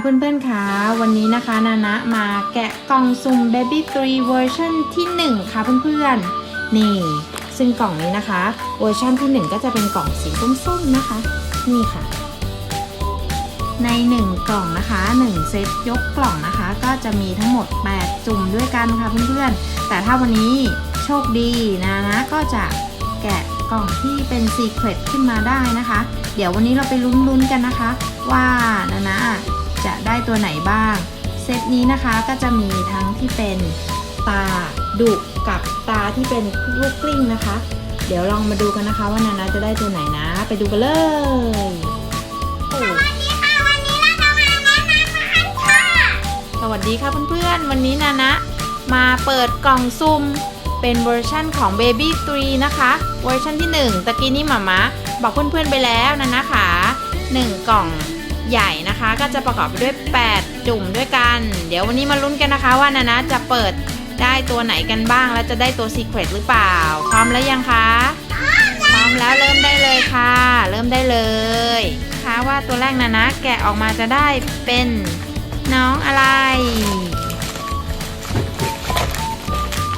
เพื่อนๆคะวันนี้นะคะนานะมาแกะกล่องสุ่ม Baby 3 เวอร์ชันที่ 1 ค่ะเพื่อนๆ นี่ ซึ่งกล่องนี้นะคะ เวอร์ชันที่ 1 ก็จะเป็นกล่องสีส้มๆนะคะ นี่ค่ะ ใน 1 กล่องนะคะ 1 เซตยกกล่องนะคะ ก็จะมีทั้งหมด 8 จุ่มด้วยกันค่ะเพื่อนๆ แต่ถ้าวันนี้โชคดีนะนะก็จะแกะกล่องที่เป็น Secret ขึ้นมาได้นะคะ เดี๋ยววันนี้เราไปลุ้นๆกันนะคะ ว่านานะ จะได้ตัวไหนบ้าง เซตนี้นะคะก็จะมีทั้งที่เป็นตาดุกับตาที่เป็นลูกกลิ้งนะคะ เดี๋ยวลองมาดูกันนะคะว่านานะจะได้ตัวไหนนะ ไปดูกันเลยโอ้สวัสดีค่ะวันนี้เราจะมาแนะนำอาหารค่ะสวัสดีค่ะเพื่อนๆ วันนี้นานะมาเปิดกล่องซุ่มเป็นเวอร์ชั่นของ Baby 3 นะคะ เวอร์ชั่นที่ 1 ตะกี้นี้หมามาบอกเพื่อนๆไปแล้วนะนะคะ 1 กล่อง ใหญ่นะคะ ก็จะประกอบไปด้วย 8 จุ่มด้วยกัน เดี๋ยววันนี้มาลุ้นกันนะคะว่านานะจะเปิดได้ตัวไหนกันบ้าง และจะได้ตัว Secret หรือเปล่า พร้อมแล้วยังคะพร้อมแล้วเริ่มได้เลยค่ะ เริ่มได้เลยคะว่าตัวแรกนานะ แกะออกมาจะได้เป็นน้องอะไร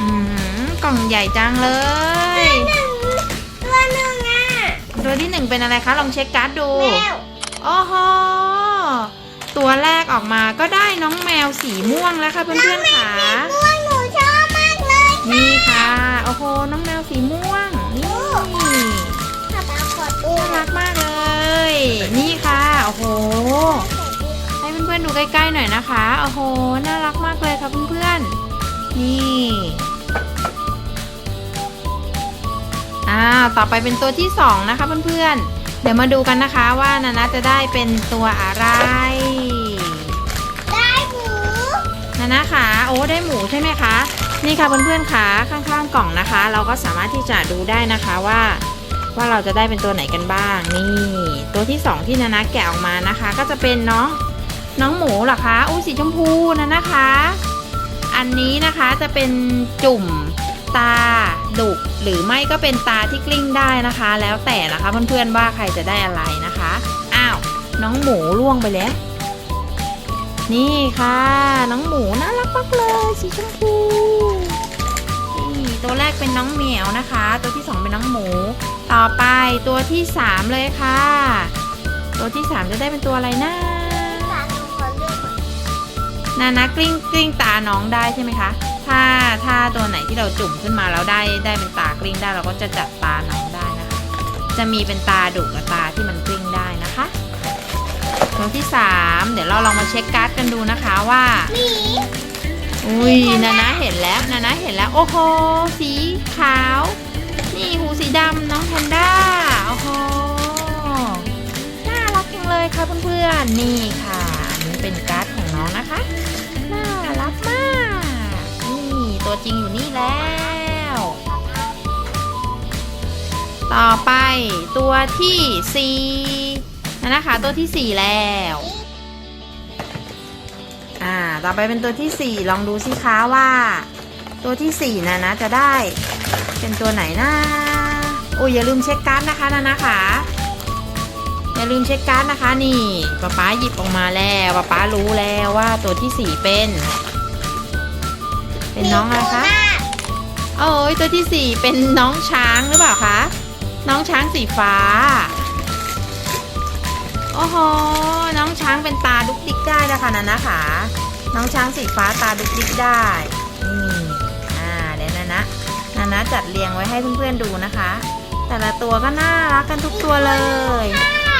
อืมกล่องใหญ่จังเลย ตัวหนึ่งอ่งอะตัวที่หนึ่งเป็นอะไรคะ ลองเช็คการ์ดดูแมว โอ้โหตัวแรกออกมาก็ได้น้องแมวสีม่วงแล้วค่ะเพื่อนๆค่ะม่วงหนูชอบมากเลยนี่ค่ะ โอ้โห น้องแมวสีม่วง นี่ถ้าปลากดดูน่ารักมากเลย นี่ค่ะ โอ้โห ให้เพื่อนๆดูใกล้ๆหน่อยนะคะ โอ้โห น่ารักมากเลยค่ะเพื่อนๆ นี่อ่าต่อไปเป็นตัวที่สองนะคะเพื่อนๆเดี๋ยวมาดูกันนะคะว่านานาจะได้เป็นตัวอะไร ได้หมูนานาค่ะโอ้ได้หมูใช่ไหมคะ นี่ค่ะเพื่อนๆค่ะข้างๆกล่องนะคะ เราก็สามารถที่จะดูได้นะคะว่าว่าเราจะได้เป็นตัวไหนกันบ้าง นี่ ตัวที่สองที่นานาแกะออกมานะคะ ก็จะเป็นน้องน้องหมูเหรอคะอู้สีชมพูนะนะคะ อันนี้นะคะจะเป็นจุ่ม ตาดุกหรือไม่ก็เป็นตาที่กลิ้งได้นะคะ แล้วแต่นะคะเพื่อนๆว่าใครจะได้อะไรนะคะ อ้าว น้องหมูล่วงไปแล้ว นี่ค่ะ น้องหมูน่ารักมากเลยสีชมพูนี่ตัวแรกเป็นน้องเหมียวนะคะ ตัวที่สองเป็นน้องหมู ต่อไปตัวที่สามเลยค่ะ ตัวที่สามจะได้เป็นตัวอะไรนะสามหนูขอเลือกก่อนนานะกลิ้งกลิ้งตาน้องได้ใช่ไหมคะ ถ้าถ้าตัวไหนที่เราจุ่มขึ้นมาแล้วได้ได้เป็นตากลิ้งได้เราก็จะจับตาน้องได้นะคะ จะมีเป็นตาดุกับตาที่มันกลิ้งได้นะคะตัวที่สามเดี๋ยวเราลองมาเช็คการ์ดกันดูนะคะว่าหมีอุ้ยนานะเห็นแล้วนานะเห็นแล้ว โอ้โห สีขาว นี่หูสีดำน้องแพนด้า โอ้โห น่ารักจังเลยค่ะเพื่อนๆ นี่ค่ะอันนี้เป็นการ์ดของน้องนะคะ จริงอยู่นี่แล้ว ต่อไปตัวที่สี่นั่นนะคะตัวที่สี่แล้ว อ่า ต่อไปเป็นตัวที่สี่ลองดูสิคะว่า ตัวที่สี่นะนะจะได้เป็นตัวไหนนะโอ้ยอย่าลืมเช็คการ์ดนะคะนะนะคะอย่าลืมเช็คการ์ดนะคะนี่ป๊าป๊าหยิบออกมาแล้วป๊าป๊ารู้แล้วว่าตัวที่สี่เป็น เป็นน้องอะไรคะ โอ้ยตัวที่สี่เป็นน้องช้างหรือเปล่าคะ น้องช้างสีฟ้า โอ้โห น้องช้างเป็นตาดุกดิกได้นะคะนันนะคะ น้องช้างสีฟ้าตาดุกดิกได้ นี่อ่าเดี๋ยวนะนะนานะจัดเรียงไว้ให้เพื่อนๆดูนะคะ แต่ละตัวก็น่ารักกันทุกตัวเลย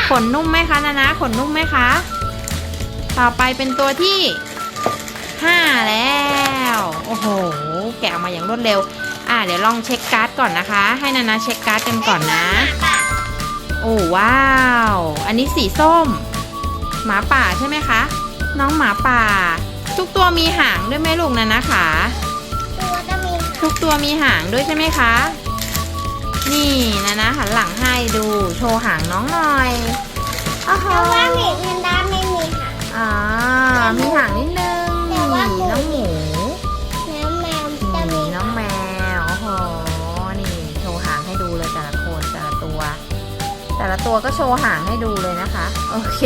ขนนุ่มไหมคะนานะ ขนนุ่มไหมคะ ต่อไปเป็นตัวที่ ห้าแล้ว โอ้โห แกะออกมาอย่างรวดเร็ว อ่าเดี๋ยวลองเช็คการ์ดก่อนนะคะ ให้นานาเช็คการ์ดกันก่อนนะ โอ้ว้าว อันนี้สีส้ม หมาป่าใช่ไหมคะ น้องหมาป่า ทุกตัวมีหางด้วยไหมลูกนะนะคะตัวจะมีทุกตัวมีหางด้วยใช่ไหมคะ นี่นะนะหันหลังให้ดูโชว์หางน้องหน่อยอ้าวเพราะว่าหมีแพนด้าไม่มีหางอ่ามีหางนิดนึงแต่ว่าหมู น้องหมูแล้วแมวจะมีนี่น้องแมว โอ้โห นี่โชว์หางให้ดูเลยแต่ละคนแต่ละตัว แต่ละตัวก็โชว์หางให้ดูเลยนะคะ โอเค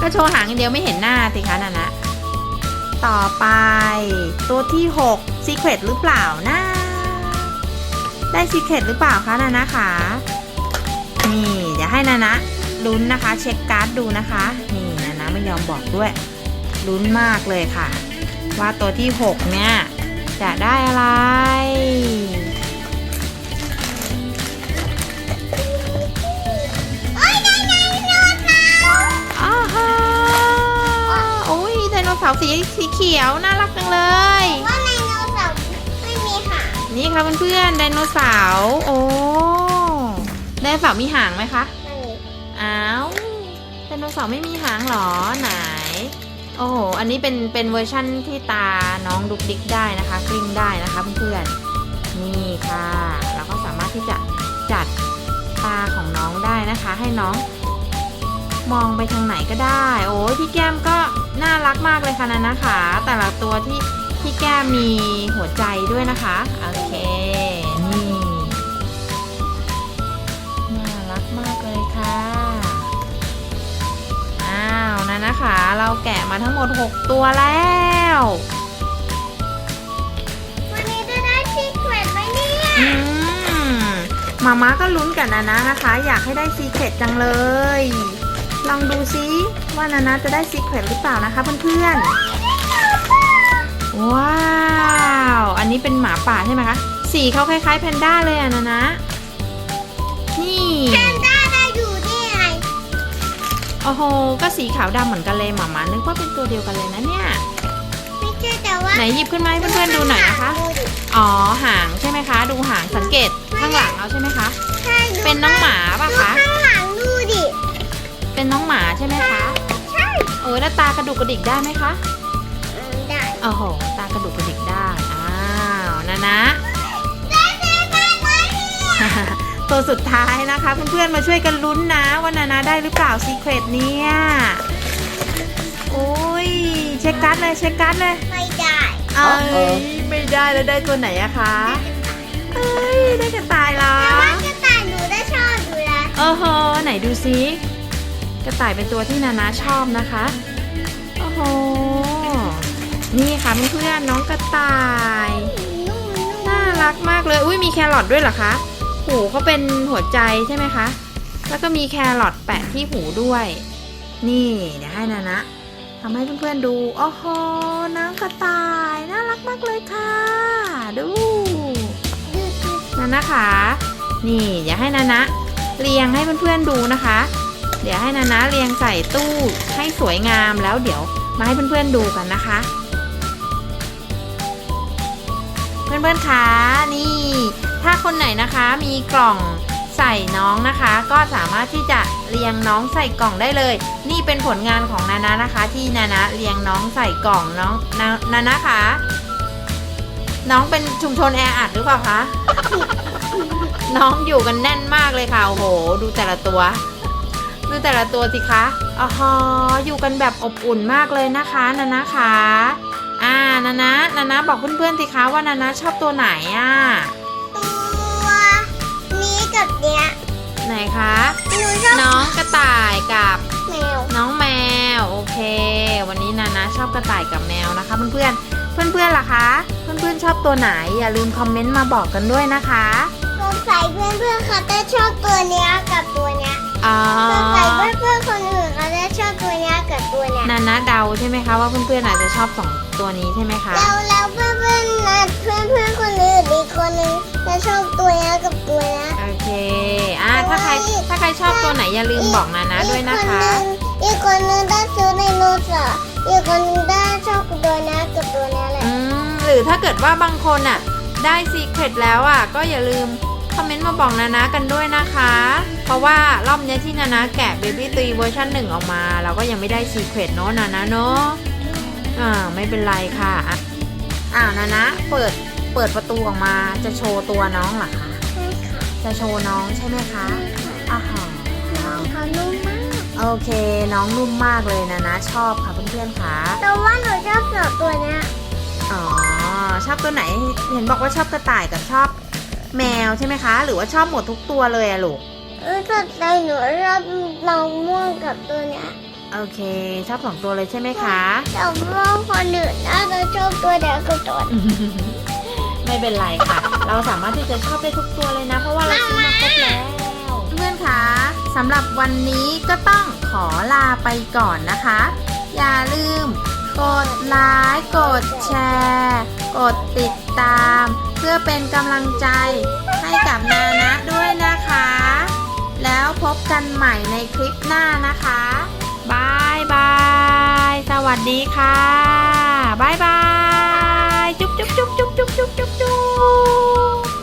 กก็โชว์หางอย่างเดียวไม่เห็นหน้าสิคะนานะ ต่อไปตัวที่6 Secret หรือเปล่านะ ได้ Secret หรือเปล่าคะนานะคะนี่เดี๋ยวให้นานะลุ้นนะคะ เช็คการ์ดดูนะคะ นี่นานะไม่ยอมบอกด้วยลุ้นมากเลยค่ะ ว่าตัวที่ 6 เนี่ย จะได้อะไร โอ้ยได้ไดโนเสาร์อ้าวฮะโอ้ยไดโนเสาร์สีสีเขียว น่ารักจังเลย ว่าไดโนเสาร์ไม่มีหางนี่ค่ะเพื่อนๆไดโนเสาร์ โอ้ไดโนเสาร์มีหางไหมคะ ไม่มีอ้าวไดโนเสาร์ไม่มีหางเหรอไหน โอ้โห อันนี้เป็นเป็นเวอร์ชั่นที่ตาน้องดุกดิกได้นะคะกลิ้งได้นะคะเพื่อนๆนี่ค่ะเราก็สามารถที่จะจัดตาของน้องได้นะคะ ให้น้องมองไปทางไหนก็ได้ โอ้ยพี่แก้มก็น่ารักมากเลยค่ะนันนะคะ แต่ละตัวที่พี่แก้มมีหัวใจด้วยนะคะ โอเค นี่ น่ารักมากเลยาวนั่นนะคะ เราแกะมาทั้งหมด 6 ตัวแล้ววันนี้จะได้ซีเครตไหมเนี่ยอืมมาม่าก็ลุ้นกับนานะนะคะ อยากให้ได้ซีเครตจังเลย ลองดูซิว่านานะจะได้ซีเครตหรือเปล่านะคะเพื่อนๆว้าว อันนี้เป็นหมาป่าใช่ไหมคะสีเขาคล้ายๆแพนด้าเลยอะนานะ โอ้โห ก็สีขาวดำเหมือนกันเลยหมาม่านึกว่าเป็นตัวเดียวกันเลยนะเนี่ย ไม่ใช่แต่ว่าไหนหยิบขึ้นมาให้เพื่อนๆดูหน่อยนะคะดูดิอ๋อ หางใช่ไหมคะ ดูหางสังเกตข้างหลังเอาใช่ไหมคะ ใช่ดูเป็นน้องหมาป่ะดูคะข้างหลังดูดิ เป็นน้องหมาใช่ไหมคะ ใช่เออแล้วตากระดุกกระดิกได้ไหมคะอืมได้โอ้โห ตากระดุกกระดิกได้ อ้าว นะนะได้ได้ได้ไหมเนี่ย ตัวสุดท้ายนะคะ เพื่อนๆมาช่วยกันลุ้นนะว่านานาได้หรือเปล่าซีเครตเนี่ยโอ้ยเช็คการ์ดเลยเช็คการ์ดเลยไม่ได้เอ้ยไม่ได้แล้วได้ตัวไหนอะคะเอ้ยได้กระต่ายเหรอแต่ว่ากระต่ายหนูได้ชอบอยู่แล้วเออโหไหนดูซิกระต่ายเป็นตัวที่นานาชอบนะคะโอ้โหนี่ค่ะเพื่อนๆน้องกระต่ายนุ่มนุ่มน่ารักมากเลยอุ้ยมีแครอทด้วยเหรอคะ หูเขาเป็นหัวใจใช่ไหมคะ แล้วก็มีแครอทแปะที่หูด้วย นี่เดี๋ยวให้นานะทำให้เพื่อนๆดู โอ้โหน้องกระต่าย น่ารักมากเลยค่ะ ดูนานะคะนี่เดี๋ยวให้นานะเรียงให้เพื่อนๆดูนะคะ เดี๋ยวให้นานะเรียงใส่ตู้ให้สวยงามแล้วเดี๋ยวมาให้เพื่อนๆดูกันนะคะ เพื่อนๆคะนี่ ถ้าคนไหนนะคะมีกล่องใส่น้องนะคะ ก็สามารถที่จะเรียงน้องใส่กล่องได้เลย นี่เป็นผลงานของนานะนะคะ ที่นานะเรียงน้องใส่กล่องน้องนานานะคะน้องเป็นชุมชนแออัดหรือเปล่าคะน้องอยู่กันแน่นมากเลยค่ะโอ้โห ดูแต่ละตัว ดูแต่ละตัวสิคะอ๋ออยู่กันแบบอบอุ่นมากเลยนะคะนานะคะอ่านานะนานะบอกเพื่อนๆสิคะว่านานะชอบตัวไหนอะ คะ หนูชอบน้องกระต่ายกับแมว น้องแมว โอเค วันนี้นานะชอบกระต่ายกับแมวนะคะ เพื่อนๆเพื่อนๆล่ะคะเพื่อนๆชอบตัวไหนอย่าลืมคอมเมนต์มาบอกกันด้วยนะคะสงสัยเพื่อนเพื่อนๆเขาจะชอบตัวเนี้ยกับตัวเนี้ยอ๋อสงสัยเพื่อนเพื่อนๆคนอื่นเขาจะช นี้ยนานะเดาใช่ไหมคะว่าเพื่อนๆอาจจะชอบสองตัวนี้ใช่ไหมคะแล้วแล้วเพื่อนเพื่อนๆนะเพื่อนเพื่อนๆคนอื่นอีกคนนึงจะชอบตัวเนี้ยกับตัวเนี้ยโอเคอ่าถ้าใครถ้าใครชอบตัวไหนอย่าลืมบอกนานะด้วยนะคะ อีกคนนึงได้ซื้อไดโนเสาร์อีกคนนึงได้ชอบตัวเนี้ยกับตัวเนี้ยแหละอืมหรือถ้าเกิดว่าบางคนอะได้ซีเครตแล้วอะก็อย่าลืม คอมเมนต์มาบอกนานะกันด้วยนะคะ เพราะว่ารอบเนี้ยที่นานะแกะ Baby 3เวอร์ชัน1ออกมา เราก็ยังไม่ได้ซีเครตเนาะนานะเนาะอ่าไม่เป็นไรค่ะอะอ่านานะเปิดเปิดประตูออกมาจะโชว์ตัวน้องเหรอคะใช่ค่ะจะโชว์น้องใช่ไหมคะอ่าฮะเขานุ่มมากโอเค น้องนุ่มมากเลยนะนะ ชอบค่ะเพื่อนๆค่ะแต่ว่าหนูชอบสองตัวเนี้ยอ๋อชอบตัวไหนเห็นบอกว่าชอบกระต่ายกับชอบ แมวใช่ไหมคะ หรือว่าชอบหมดทุกตัวเลยอะลูกเออแต่ใจหนูชอบน้องม่วงกับตัวเนี้ยโอเค ชอบสองตัวเลยใช่ไหมคะแต่ว่าคนอื่นน่าจะชอบตัวเดียวกับตัวนี้ไม่เป็นไรค่ะ เราสามารถที่จะชอบได้ทุกตัวเลยนะ เพราะว่าเราซื้อมาครบแล้วเพื่อนๆคะสำหรับวันนี้ก็ต้องขอลาไปก่อนนะคะ อย่าลืม กดไลค์กดแชร์ กดติดตามเพื่อเป็นกำลังใจให้กับนานะด้วยนะคะ แล้วพบกันใหม่ในคลิปหน้านะคะบายบาย สวัสดีค่ะบายบาย จุ๊บจุ๊บจุ๊บจุ๊บจุ๊บจุ๊บจุ๊บ